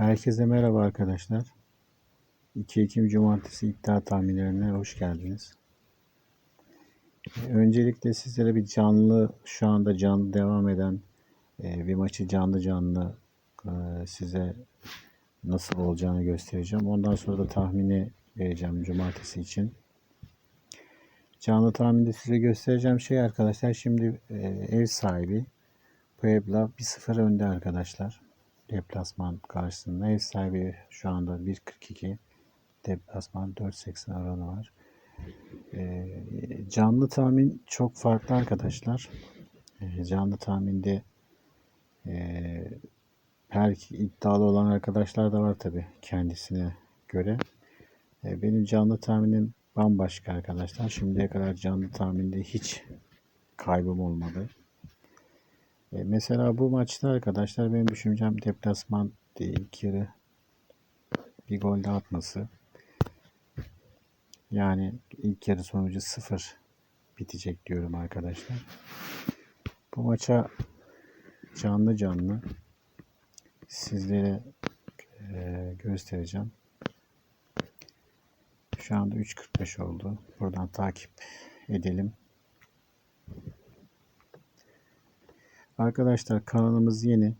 Herkese merhaba arkadaşlar. 2 Ekim Cumartesi iddia tahminlerine hoş geldiniz. Öncelikle sizlere bir canlı, şu anda canlı devam eden e, bir maçı canlı canlı e, size nasıl olacağını göstereceğim. Ondan sonra da tahmini vereceğim Cumartesi için. Canlı tahminde size göstereceğim şey arkadaşlar. Şimdi e, ev sahibi Puebla 1-0 önde arkadaşlar deplasman karşısında. Ev sahibi şu anda 1.42. Deplasman 4.80 oranı var. E, canlı tahmin çok farklı arkadaşlar. E, canlı tahminde e, her iddialı olan arkadaşlar da var tabi kendisine göre. E, benim canlı tahminim bambaşka arkadaşlar. Şimdiye kadar canlı tahminde hiç kaybım olmadı. E, mesela bu maçta arkadaşlar benim düşüncem deplasman ilk yarı bir gol de atması. Yani ilk yarı sonucu sıfır bitecek diyorum arkadaşlar. Bu maça canlı canlı sizlere e, göstereceğim. Şu anda 3.45 oldu. Buradan takip edelim. Arkadaşlar kanalımız yeni.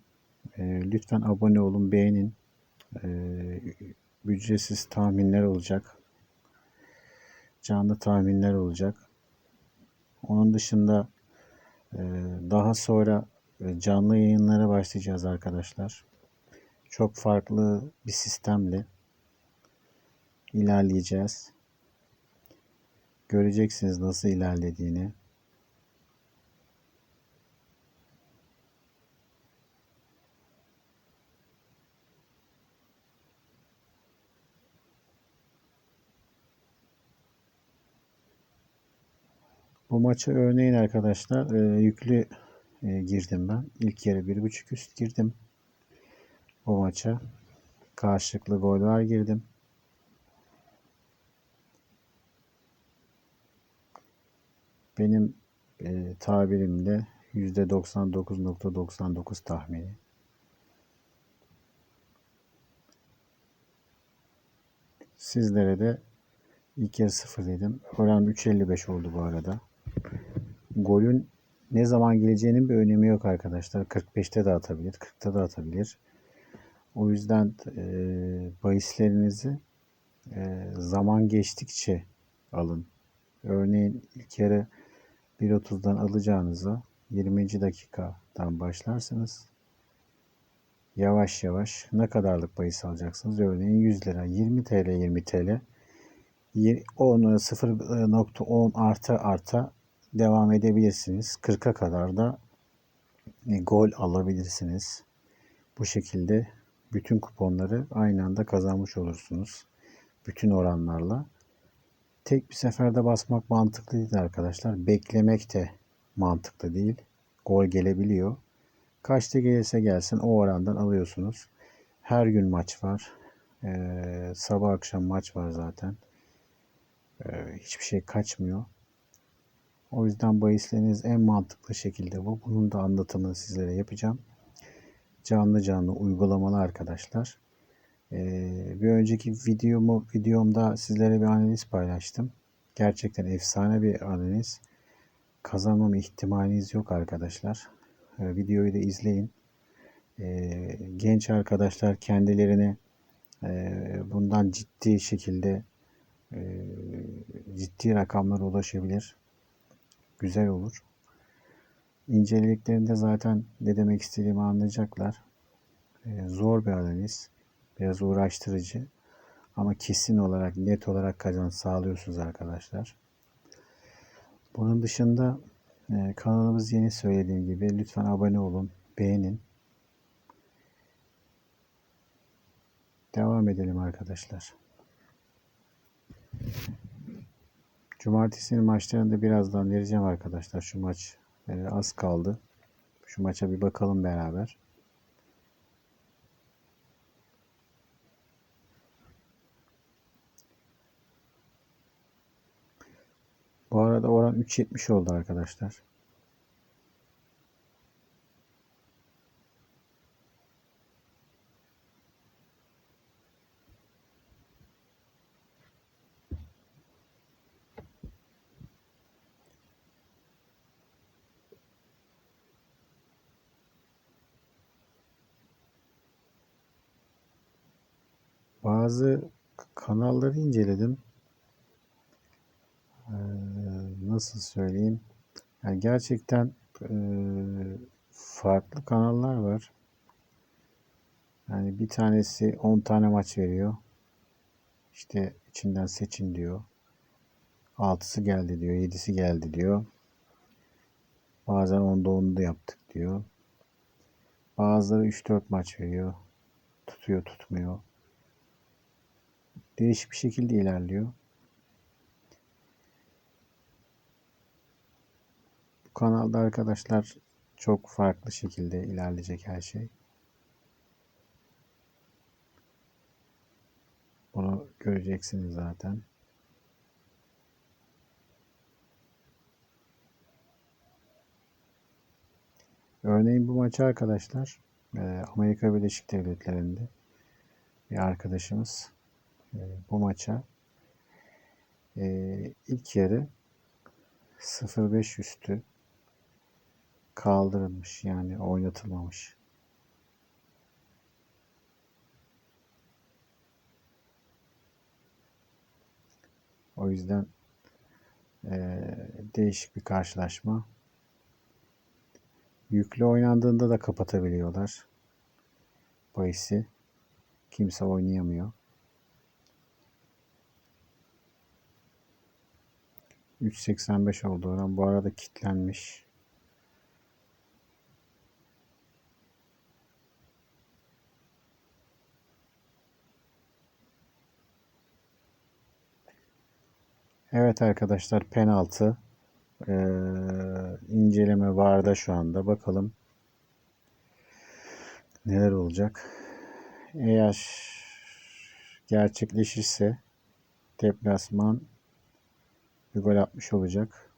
E, lütfen abone olun, beğenin. E, ücretsiz tahminler olacak. Canlı tahminler olacak. Onun dışında e, daha sonra canlı yayınlara başlayacağız arkadaşlar. Çok farklı bir sistemle ilerleyeceğiz. Göreceksiniz nasıl ilerlediğini. Bu maça örneğin arkadaşlar e, yüklü e, girdim ben. İlk yarı bir buçuk üst girdim. Bu maça karşılıklı goller girdim. Benim e, tabirimle %99.99 tahmini. Sizlere de ilk yarı sıfır dedim. Oran 3.55 oldu bu arada golün ne zaman geleceğinin bir önemi yok arkadaşlar. 45'te de atabilir, 40'ta da atabilir. O yüzden e, bahislerinizi e, zaman geçtikçe alın. Örneğin ilk yarı 1.30'dan alacağınıza 20. dakikadan başlarsınız. Yavaş yavaş ne kadarlık bahis alacaksınız? Örneğin 100 lira, 20 TL, 20 TL. 10, 0.10 artı arta devam edebilirsiniz. 40'a kadar da e, gol alabilirsiniz. Bu şekilde bütün kuponları aynı anda kazanmış olursunuz. Bütün oranlarla. Tek bir seferde basmak mantıklı değil arkadaşlar. Beklemek de mantıklı değil. Gol gelebiliyor. Kaçta gelirse gelsin o orandan alıyorsunuz. Her gün maç var. Ee, sabah akşam maç var zaten. Ee, hiçbir şey kaçmıyor. O yüzden bahisleriniz en mantıklı şekilde bu. Bunun da anlatımını sizlere yapacağım. Canlı canlı uygulamalı arkadaşlar. Ee, bir önceki videomu videomda sizlere bir analiz paylaştım. Gerçekten efsane bir analiz. Kazanmam ihtimaliniz yok arkadaşlar. Ee, videoyu da izleyin. Ee, genç arkadaşlar kendilerini e, bundan ciddi şekilde e, ciddi rakamlara ulaşabilir güzel olur. İncelediklerinde zaten ne demek istediğimi anlayacaklar. Ee, zor bir analiz. Biraz uğraştırıcı. Ama kesin olarak, net olarak kazanç sağlıyorsunuz arkadaşlar. Bunun dışında e, kanalımız yeni söylediğim gibi lütfen abone olun, beğenin. Devam edelim arkadaşlar. Cumartesinin maçlarını da birazdan vereceğim arkadaşlar. Şu maç e, az kaldı. Şu maça bir bakalım beraber. Bu arada oran 3.70 oldu arkadaşlar. Bazı kanalları inceledim. Ee, nasıl söyleyeyim? Yani gerçekten e, farklı kanallar var. Yani bir tanesi 10 tane maç veriyor. İşte içinden seçin diyor. 6'sı geldi diyor. 7'si geldi diyor. Bazen onda 10'u da yaptık diyor. Bazıları 3-4 maç veriyor. Tutuyor tutmuyor. Değişik bir şekilde ilerliyor. Bu kanalda arkadaşlar çok farklı şekilde ilerleyecek her şey. Bunu göreceksiniz zaten. Örneğin bu maçı arkadaşlar e, Amerika Birleşik Devletleri'nde bir arkadaşımız bu maça e, ilk yarı 0-5 üstü kaldırılmış yani oynatılmamış. O yüzden e, değişik bir karşılaşma. Yüklü oynandığında da kapatabiliyorlar. Bahisi. Kimse oynayamıyor. 3.85 oldu oran. Bu arada kitlenmiş. Evet arkadaşlar penaltı ee, inceleme vardı şu anda. Bakalım neler olacak. Eğer gerçekleşirse deplasman bir gol atmış olacak.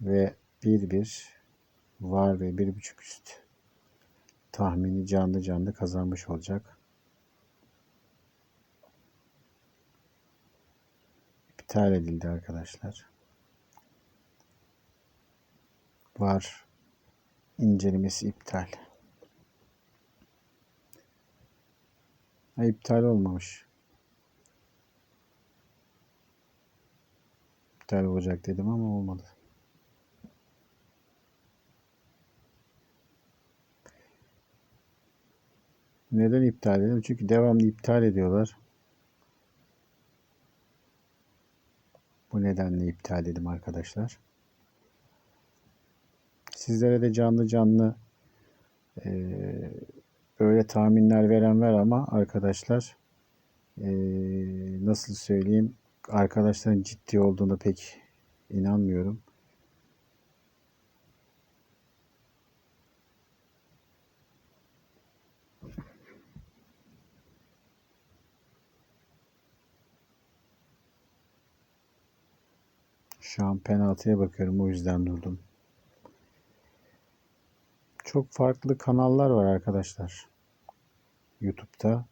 Ve 1-1 var ve 1.5 üst tahmini canlı canlı kazanmış olacak. iptal edildi arkadaşlar. Var incelemesi iptal. Ha, iptal olmamış. İptal olacak dedim ama olmadı. Neden iptal dedim? Çünkü devamlı iptal ediyorlar. Bu nedenle iptal dedim arkadaşlar. Sizlere de canlı canlı e, böyle tahminler veren var ama arkadaşlar e, nasıl söyleyeyim arkadaşların ciddi olduğunu pek inanmıyorum. Şu an penaltıya bakıyorum o yüzden durdum. Çok farklı kanallar var arkadaşlar. YouTube'da.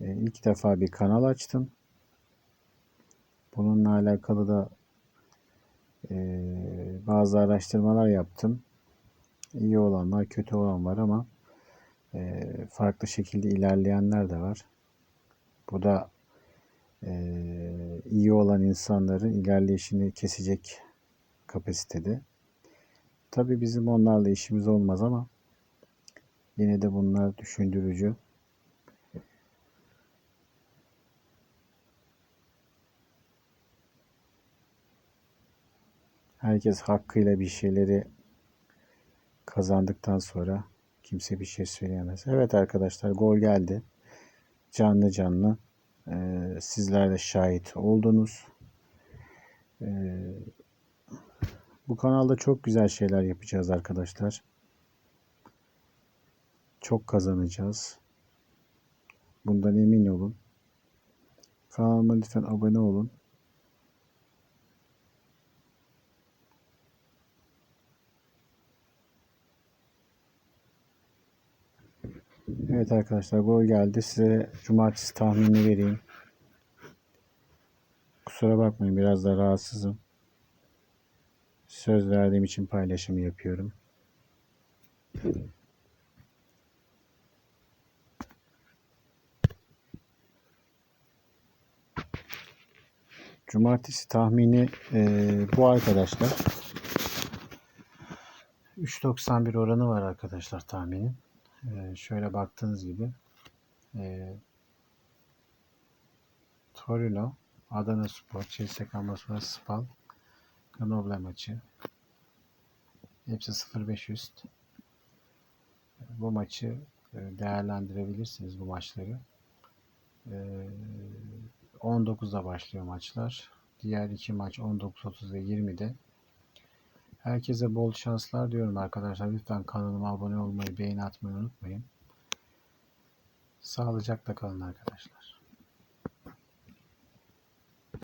Ee, ilk defa bir kanal açtım. Bununla alakalı da e, bazı araştırmalar yaptım. İyi olanlar, kötü olan var ama e, farklı şekilde ilerleyenler de var. Bu da e, iyi olan insanların ilerleyişini kesecek kapasitede. Tabi bizim onlarla işimiz olmaz ama yine de bunlar düşündürücü. Herkes hakkıyla bir şeyleri kazandıktan sonra kimse bir şey söyleyemez. Evet arkadaşlar gol geldi. Canlı canlı. Ee, sizler de şahit oldunuz. Ee, bu kanalda çok güzel şeyler yapacağız arkadaşlar. Çok kazanacağız. Bundan emin olun. Kanalıma lütfen abone olun. Evet arkadaşlar gol geldi. Size cumartesi tahminini vereyim. Kusura bakmayın biraz da rahatsızım. Söz verdiğim için paylaşımı yapıyorum. Cumartesi tahmini e, bu arkadaşlar. 3.91 oranı var arkadaşlar tahminin. E, şöyle baktığınız gibi e, Torino, Adana Spor, CSKA Moskova, Spal, Grenoble maçı. Hepsi 0.5 üst. Bu maçı e, değerlendirebilirsiniz bu maçları. E, 19'da başlıyor maçlar. Diğer iki maç 19.30 ve 20'de. Herkese bol şanslar diyorum arkadaşlar. Lütfen kanalıma abone olmayı, beğeni atmayı unutmayın. Sağlıcakla kalın arkadaşlar.